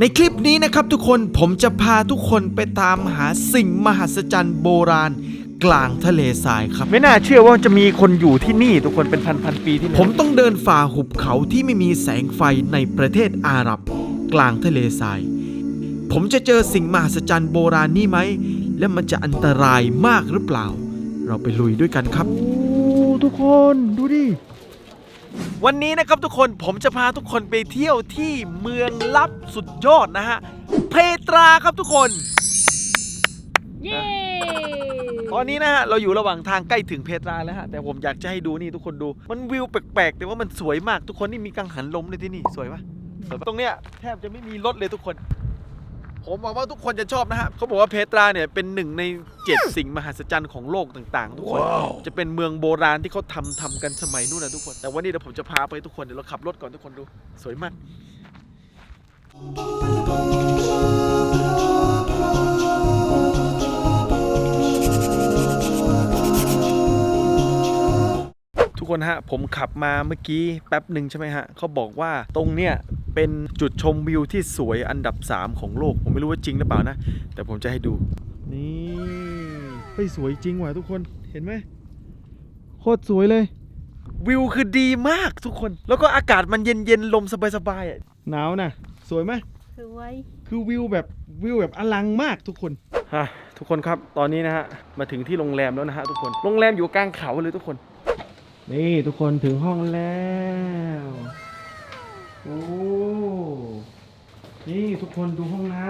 ในคลิปนี้นะครับทุกคนผมจะพาทุกคนไปตามหาสิ่งมหัศจรรย์โบราณ กลางทะเลทรายครับ ไม่น่าเชื่อว่าจะมีคนอยู่ที่นี่ทุกคนเป็นพันพันๆปีที่แล้วผมต้องเดินฝ่าหุบเขาที่ไม่มีแสงไฟในประเทศอาหรับ กลางทะเลทราย ผมจะเจอสิ่งมหัศจรรย์โบราณนี่ไหม และมันจะอันตรายมากหรือเปล่า เราไปลุยด้วยกันครับ โอ้ทุกคนดูดิ วันนี้นะครับทุกคนผมจะพาทุกคนไปเที่ยวที่เมืองลับสุดยอดนะฮะ เพตราครับทุกคน เย้ตอนนี้นะฮะเราอยู่ระหว่างทางใกล้ถึงเพตราแล้วฮะแต่ผมอยากจะให้ดูนี่ทุกคนดู มันวิวแปลกๆ แต่ว่ามันสวยมากทุกคนนี่มีกังหันลมเลยที่นี่สวยปะสวยปะตรงเนี้ยแทบจะไม่มีรถเลยทุกคน ผมหวังว่าทุกคนจะชอบนะฮะเขาบอกว่าเพตราเนี่ยเป็นหนึ่งในเจ็ดสิ่งมหัศจรรย์ของโลกต่างๆ ทุกคน จะเป็นเมืองโบราณที่เขาทำทำกันสมัยนู้นนะทุกคน แต่วันนี้เดี๋ยวผมจะพาไปทุกคนเดี๋ยวเราขับรถก่อนทุกคนดูสวยมากทุกคนฮะผมขับมาเมื่อกี้แป๊บหนึ่งใช่ไหมฮะเขาบอกว่าตรงเนี้ย เป็นจุดชมวิวที่สวยอันดับ 3 ของโลก ผมไม่รู้ว่าจริงหรือเปล่านะ แต่ผมจะให้ดู นี่เฮ้ยสวยจริงว่ะทุกคนเห็นไหมโคตรสวยเลย วิวคือดีมากทุกคน แล้วก็อากาศมันเย็นๆลมสบายๆอะหนาวนะสวยไหมสวยคือวิวแบบวิวแบบอลังมากทุกคนฮะทุกคนครับตอนนี้นะฮะมาถึงที่โรงแรมแล้วนะฮะทุกคนโรงแรมอยู่กลางเขาเลยทุกคน นี่ทุกคนถึงห้องแล้ว โอ้ นี่ทุกคนดูห้องน้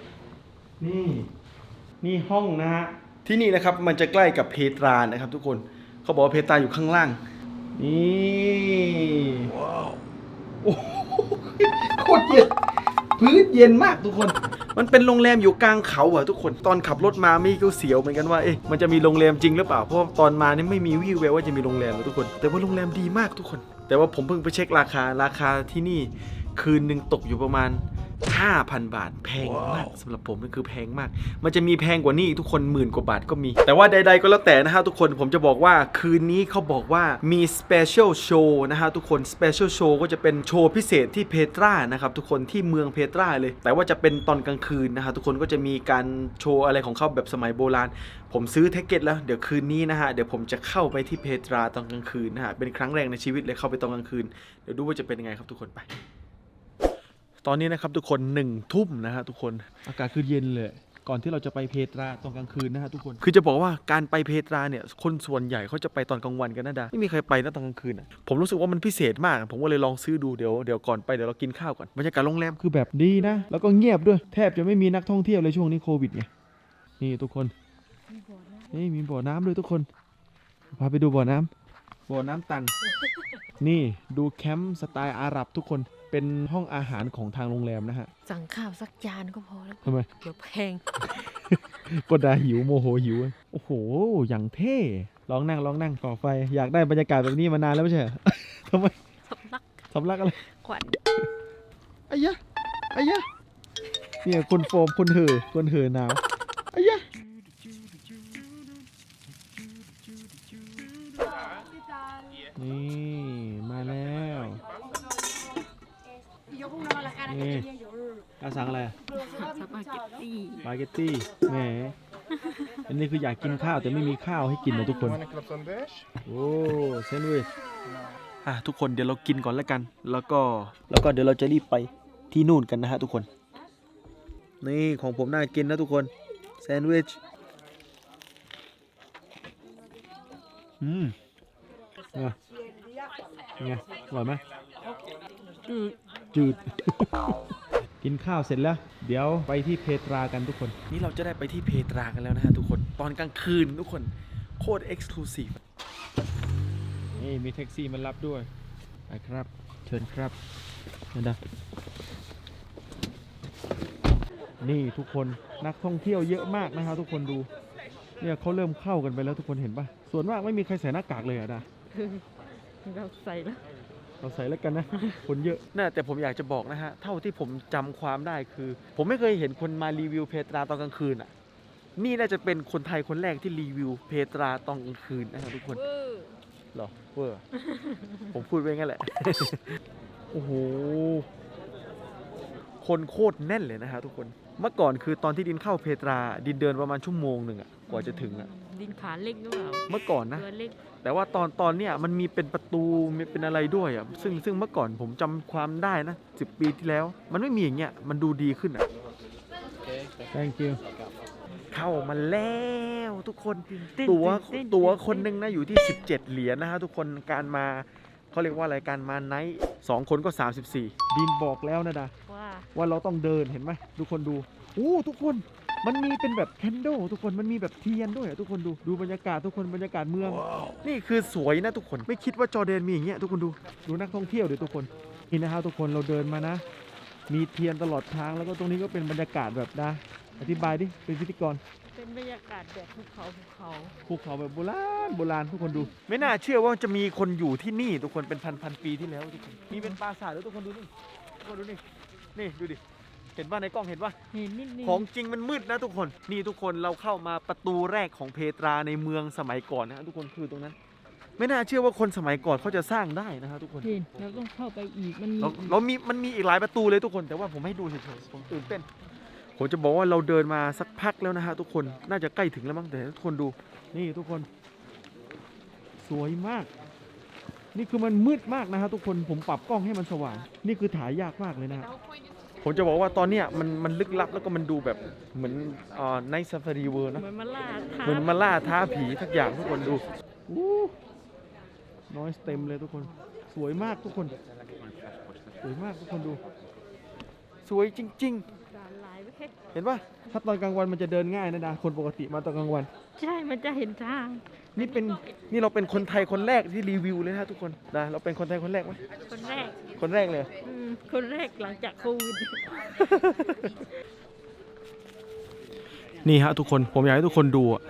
ำนี่ นี่ห้องนะฮะ ที่นี่นะครับมันจะใกล้กับเพตรานะครับ ทุกคน เขาบอกว่าเพตราอยู่ข้างล่าง นี่ว้าวโอ้โหโคตรเย็นพื้นเย็นมากทุกคน มันเป็นโรงแรมอยู่กลางเขาอะทุกคน ตอนขับรถมาไม่ก็เสียวเหมือนกันว่า เอ๊ะ มันจะมีโรงแรมจริงหรือเปล่า เพราะตอนมานี่ไม่มีวี่แววว่าจะมีโรงแรมเลยทุกคน แต่ว่าโรงแรมดีมากทุกคน แต่ว่าผมเพิ่งไปเช็คราคาราคาที่นี่คืนหนึ่งตกอยู่ประมาณ 5,000 บาท แพงมากสำหรับผมนั่นคือแพงมาก มันจะมีแพงกว่านี้ทุกคนหมื่นกว่าบาทก็มี แต่ว่าใด ๆ ก็แล้วแต่นะฮะทุกคนผมจะบอกว่าคืนนี้เขาบอกว่ามี special show นะฮะทุกคน special show ก็จะเป็นโชว์พิเศษที่เพตรานะครับทุกคนที่เมืองเพตราเลย แต่ว่าจะเป็นตอนกลางคืนนะฮะทุกคนก็จะมีการโชว์อะไรของเขาแบบสมัยโบราณ ผมซื้อแท็กเก็ตแล้วเดี๋ยวคืนนี้นะฮะเดี๋ยวผมจะเข้าไปที่เพตราตอนกลางคืนนะฮะเป็นครั้งแรกในชีวิตเลยเข้าไปตอนกลางคืนเดี๋ยวดูว่าจะเป็นยังไงครับทุกคนไป ตอนนี้นะครับทุกคนหนึ่งทุ่มนะฮะทุกคนอากาศคือเย็นเลย ก่อนที่เราจะไปเพตราตอนกลางคืนนะฮะทุกคน คือจะบอกว่าการไปเพตราเนี่ยคนส่วนใหญ่เขาจะไปตอนกลางวันกันนะดาไม่มีใครไปนะตอนกลางคืนอะผมรู้สึกว่ามันพิเศษมาก ผมก็เลยลองซื้อดูเดี๋ยวเดี๋ยวก่อนไปเดี๋ยวเรากินข้าวก่อนบรรยากาศโรงแรมคือแบบดีนะ แล้วก็เงียบด้วยแทบจะไม่มีนักท่องเที่ยวเลยช่วงนี้โควิดไงนี่ทุกคนนี่มีบ่อน้ำด้วยทุกคนพาไปดูบ่อน้ำ บ่อน้ำตัน นี่ดูแคมป์สไตล์อาหรับทุกคนเป็นห้องอาหารของทางโรงแรมนะฮะ สั่งข้าวสักจานก็พอแล้วทำไม เดี๋ยวแพง ก็ดาหิวโมโหหิว โอ้โห อย่างเท่ลองนั่งลองนั่งก่อไฟ อยากได้บรรยากาศแบบนี้มานานแล้วไม่ใช่เหรอ ทำไมสำลักสำลักอะไรขวัญไอ้ยะไอ้ยะเนี่ยคนโฟมคนเห่อคนเห่อหนาว นี่ มาแล้วนี่อาสั่งอะไรสปาเกตตี้สปาเกตตี้แหมอันนี้คืออยากกินข้าวแต่ไม่มีข้าวให้กินนะทุกคน โอ้เซนด์วิชอะทุกคนเดี๋ยวเรากินก่อนแล้วกัน แล้วก็แล้วก็เดี๋ยวเราจะรีบไปที่นู่นกันนะฮะทุกคน นี่ของผมน่ากินนะทุกคนแซนด์วิชอืมอะ ไงอร่อยไหมอืมจืด กินข้าวเสร็จแล้ว เดี๋ยวไปที่เพตรากันทุกคน นี่เราจะได้ไปที่เพตรากันแล้วนะฮะทุกคน ตอนกลางคืนทุกคน โคตรเอ็กซ์คลูซีฟ นี่มีแท็กซี่มารับด้วยไปครับ เชิญครับนะดะนี่ทุกคนนักท่องเที่ยวเยอะมากนะฮะทุกคนดู เนี่ยเขาเริ่มเข้ากันไปแล้วทุกคนเห็นปะส่วนมากไม่มีใครใส่หน้ากากเลยอะดา เราใส่แล้วเราใส่แล้วกันนะ คนเยอะน่าแต่ผมอยากจะบอกนะฮะ เท่าที่ผมจำความได้คือ ผมไม่เคยเห็นคนมารีวิวเพตราตอนกลางคืนอะ นี่น่าจะเป็นคนไทยคนแรกที่รีวิวเพตราตอนกลางคืนนะฮะทุกคนเวอร์เหรอเวอร์ผมพูดไว้งั้นแหละ โอ้โห คนโคตรแน่นเลยนะฮะทุกคน เมื่อก่อนคือตอนที่ดินเข้าเพตรา ดินเดินประมาณชั่วโมงหนึ่งอะกว่าจะถึงอะ ดินขาเล็กหรือเปล่าเมื่อก่อนนะ ตัวเล็กแต่ว่าตอนตอนเนี้ยมันมีเป็นประตูมีเป็นอะไรด้วยอะซึ่งซึ่งเมื่อก่อนผมจำความได้นะสิปีที่แล้ว มันไม่มีอย่างเงี้ยมันดูดีขึ้นอะ thank you เข้ามาแล้วทุกคนเต้นตัวเต้นตัวเต้นคนหนึ่งนะอยู่ที่ 17 เหรียญนะฮะทุกคนการมาเขาเรียกว่าอะไรการมาไนท์สองคนก็ 34 ดินบอกแล้วนะดาว่า ว่าเราต้องเดินเห็นไหมทุกคนดูอู้ทุกคน มันมีเป็นแบบแคนโดทุกคนมันมีแบบเทียนด้วยอะทุกคนดูดูบรรยากาศทุกคนบรรยากาศเมือง นี่คือสวยนะทุกคนไม่คิดว่าจอร์แดนมีอย่างเงี้ยทุกคนดูดูนักท่องเที่ยวดิทุกคนนี่นะครับทุกคนเราเดินมานะ มีเทียนตลอดทางแล้วก็ตรงนี้ก็เป็นบรรยากาศแบบนะอธิบายดิเป็นพิธีกรเป็นบรรยากาศแบบภูเขาภูเขาภูเขาแบบโบราณโบราณทุกคนดู ไม่น่าเชื่อว่าจะมีคนอยู่ที่นี่ทุกคนเป็นพันพันๆปีที่แล้วทุกคนมีเป็นปราสาทแล้วทุกคนดูนี่ทุกคนดูนี่นี่ดูดิ เห็นว่าในกล้องเห็นว่าเห็นนิดนึงของจริงมันมืดนะทุกคน นี่ทุกคนเราเข้ามาประตูแรกของเพตราในเมืองสมัยก่อนนะฮะทุกคนคือตรงนั้น ไม่น่าเชื่อว่าคนสมัยก่อนเขาจะสร้างได้นะฮะทุกคนเห็นเราต้องเข้าไปอีกมันมีเราเรามีมันมีอีกหลายประตูเลยทุกคน แต่ว่าผมให้ดูเฉยๆผมตื่นเต้น ผมจะบอกว่าเราเดินมาสักพักแล้วนะฮะทุกคนน่าจะใกล้ถึงแล้วมั้งแต่ทุกคนดู นี่ทุกคน สวยมาก นี่คือมันมืดมากนะครับทุกคนผมปรับกล้องให้มันสว่าง นี่คือถ่ายยากมากเลยนะครับ ผมจะบอกว่าตอนเนี้ยมันมันลึกลับแล้วก็มันดูแบบเหมือนอ่าในซาฟารีเวิร์นะเหมือนมาล่าท้าเหมือนมาล่าท้าผีทักอย่างทุกคนดูอู้น้อยเต็มเลยทุกคน สวยมากทุกคน สวยมากทุกคนดู สวยจริงด่านลายไว้ๆเห็นปะถ้าตอนกลางวันมันจะเดินง่ายนะดาคนปกติมาตอนกลางวัน ใช่ มันจะเห็นทาง นี่เป็นนี่เราเป็นคนไทยคนแรกที่รีวิวเลยนะฮะทุกคนนะเราเป็นคนไทยคนแรกไหมคนแรก คนแรกเลยอืม คนแรกหลังจากโควิด นี่ฮะทุกคนผมอยากให้ทุกคนดูอะ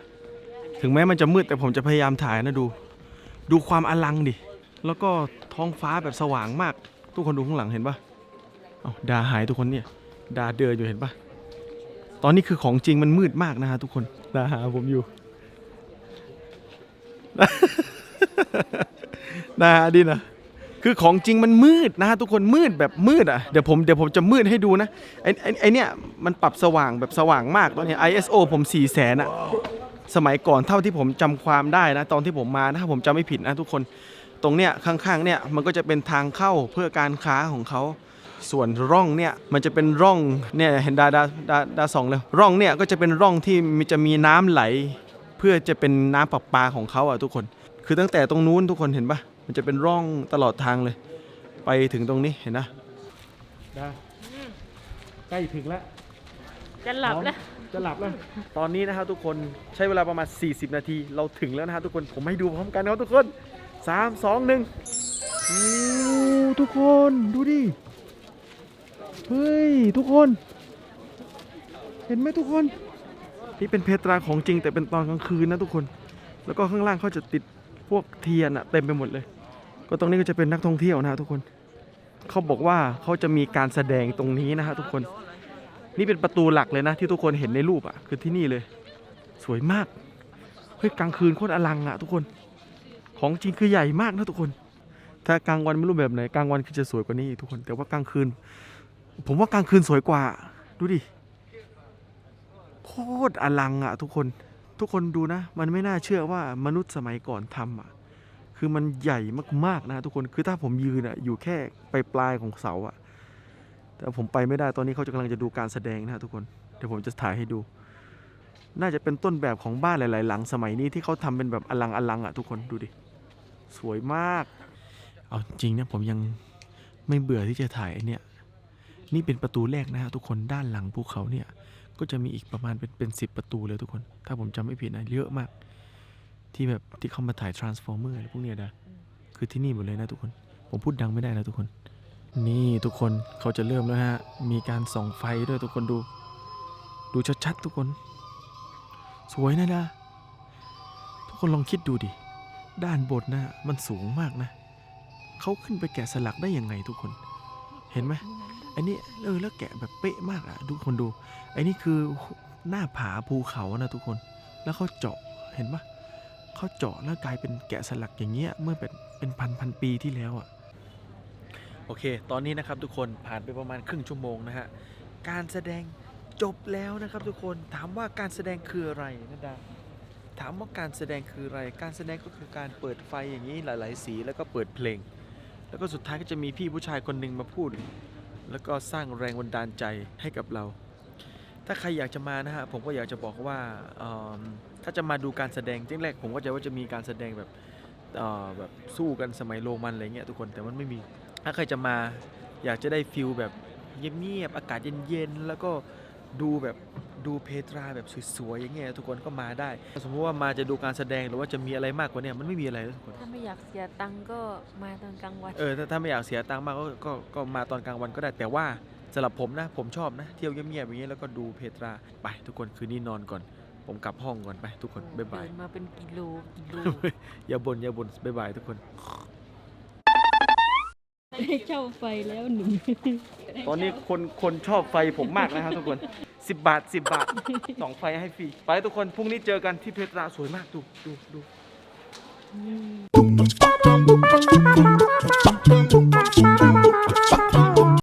ถึงแม้มันจะมืดแต่ผมจะพยายามถ่ายนะดู ดูความอลังดิ แล้วก็ท้องฟ้าแบบสว่างมาก ทุกคนดูข้างหลังเห็นปะเอาดาหายทุกคนเนี่ย ดาเดินอยู่เห็นปะตอนนี้คือของจริงมันมืดมากนะฮะทุกคนดาหาผมอยู่ ดาหาดินะ คือของจริงมันมืดนะฮะทุกคนมืดแบบมืดอะเดี๋ยวผมเดี๋ยวผมจะมืดให้ดูนะไอไอไอเนี่ยมันปรับสว่างแบบสว่างมากตอนนี้ ISO ผม4 0 0แสนอะสมัยก่อนเท่าที่ผมจำความได้นะ ตอนที่ผมมานะผมจำไม่ผิดนะทุกคนตรงเนี้ยข้างๆเนี่ยมันก็จะเป็นทางเข้าเพื่อการค้าของเขาส่วนร่องเนี่ยมันจะเป็นร่องเนี่ยเห็นดาดาดาดาสองเลยร่องเนี่ยก็จะเป็นร่องที่มีจะมีน้ำไหล เพื่อจะเป็นน้ำประปาของเขาอะทุกคน คือตั้งแต่ตรงนู้นทุกคนเห็นปะ มันจะเป็นร่องตลอดทางเลย ไปถึงตรงนี้เห็นนะดาใกล้ถึงแล้ว จะหลับแล้ว จะหลับแล้ว ตอนนี้นะครับทุกคนใช้เวลาประมาณ 40 นาที เราถึงแล้วนะครับทุกคนผมให้ดูพร้อมกันนะครับทุกคน 3 2 1โอ้ทุกคนดูดิ เฮ้ย ทุกคน เห็นไหมทุกคน นี่เป็นเพตราของจริงแต่เป็นตอนกลางคืนนะทุกคน แล้วก็ข้างล่างเขาจะติดพวกเทียนอะเต็มไปหมดเลย ก็ตรงนี้ก็จะเป็นนักท่องเที่ยวนะทุกคนเขาบอกว่าเขาจะมีการแสดงตรงนี้นะฮะทุกคน นี่เป็นประตูหลักเลยนะ ที่ทุกคนเห็นในรูปอะคือที่นี่เลย สวยมากเฮ้ยกลางคืนโคตรอลังอะทุกคน ของจริงคือใหญ่มากนะทุกคน ถ้ากลางวันไม่รู้แบบไหนกลางวันคือจะสวยกว่านี้อีกทุกคน แต่ว่ากลางคืน ผมว่ากลางคืนสวยกว่า ดูดิโคตรอลังอะทุกคน ทุกคนดูนะ มันไม่น่าเชื่อว่ามนุษย์สมัยก่อนทำอะ คือมันใหญ่มากๆนะทุกคนคือถ้าผมยืนอะอยู่แค่ปลายปลายของเสาอะแต่ผมไปไม่ได้ตอนนี้เขากำลังจะดูการแสดงนะฮะทุกคนเดี๋ยวผมจะถ่ายให้ดู น่าจะเป็นต้นแบบของบ้านหลาย ๆ หลังสมัยนี้ที่เขาทำเป็นแบบอลังอลังอะทุกคนดูดิสวยมาก เอาจริงนะผมยังไม่เบื่อที่จะถ่ายเนี่ยนี่เป็นประตูแรกนะฮะทุกคนด้านหลังภูเขาเนี่ยก็จะมีอีกประมาณเป็นเป็นสิประตูเลยทุกคน ถ้าผมจำไม่ผิดนะเยอะมาก ที่แบบที่เขามาถ่าย Transformer อะไรพวกเนี้ยนะคือที่นี่หมดเลยนะทุกคน ผมพูดดังไม่ได้นะทุกคน นี่ทุกคนเขาจะเริ่มแล้วฮะ มีการส่องไฟด้วยทุกคนดู ดูชัดๆทุกคน สวยนะนะ ทุกคนลองคิดดูดิ ด้านบนนะมันสูงมากนะ เขาขึ้นไปแกะสลักได้ยังไงทุกคน เห็นไหมอันนี้เออแล้วแกะแบบเป๊ะมากอะทุกคนดูไอ้นี่คือหน้าผาภูเขานะทุกคน แล้วเขาเจาะเห็นปะ เขาเจาะแล้วกลายเป็นแกะสลักอย่างเงี้ยเมื่อเป็นเป็นพันพันปีที่แล้วอะโอเค ตอนนี้นะครับทุกคนผ่านไปประมาณครึ่งชั่วโมงนะฮะ การแสดงจบแล้วนะครับทุกคน ถามว่าการแสดงคืออะไรนะดา ถามว่าการแสดงคืออะไร การแสดงก็คือการเปิดไฟอย่างนี้หลาย ๆ สีแล้วก็เปิดเพลง แล้วก็สุดท้ายก็จะมีพี่ผู้ชายคนหนึ่งมาพูด แล้วก็สร้างแรงบันดาลใจให้กับเรา ถ้าใครอยากจะมานะฮะผมก็อยากจะบอกว่าเอิ่มถ้าจะมาดูการแสดงที่แรกผมก็จะว่าจะมีการแสดงแบบเอ่อแบบสู้กันสมัยโรมันอะไรเงี้ยทุกคนแต่มันไม่มี ถ้าใครจะมาอยากจะได้ฟิลแบบเงียบๆอากาศเย็นๆแล้วก็ดูแบบดูเพตราแบบสวยๆอย่างเงี้ยทุกคนก็มาได้ สมมติว่ามาจะดูการแสดงหรือว่าจะมีอะไรมากกว่าเนี้มันไม่มีอะไรนะทุกคนถ้าไม่อยากเสียตังค์ก็มาตอนกลางวันเออถ้าถ้าไม่อยากเสียตังค์มากก็ก็ก็มาตอนกลางวันก็ได้แต่ว่า สำหรับผมนะ ผมชอบนะ เที่ยวเงียบๆอย่างเงี้ยแล้วก็ดูเพตรา ไปทุกคนคืนนี้นอนก่อน ผมกลับห้องก่อนไปทุกคนบ๊ายบายเดินมาเป็นกิโลกิโลอย่าบ่นอย่าบ่นบ๊ายบายทุกคน ได้เช่าไฟแล้วหนึ่งตอนนี้คนคนชอบไฟผมมากนะครับทุกคน 10 บาท 10 บาทสองไฟให้ฟรี ไปทุกคน พรุ่งนี้เจอกันที่เพตราสวยมากดูดูดูอืม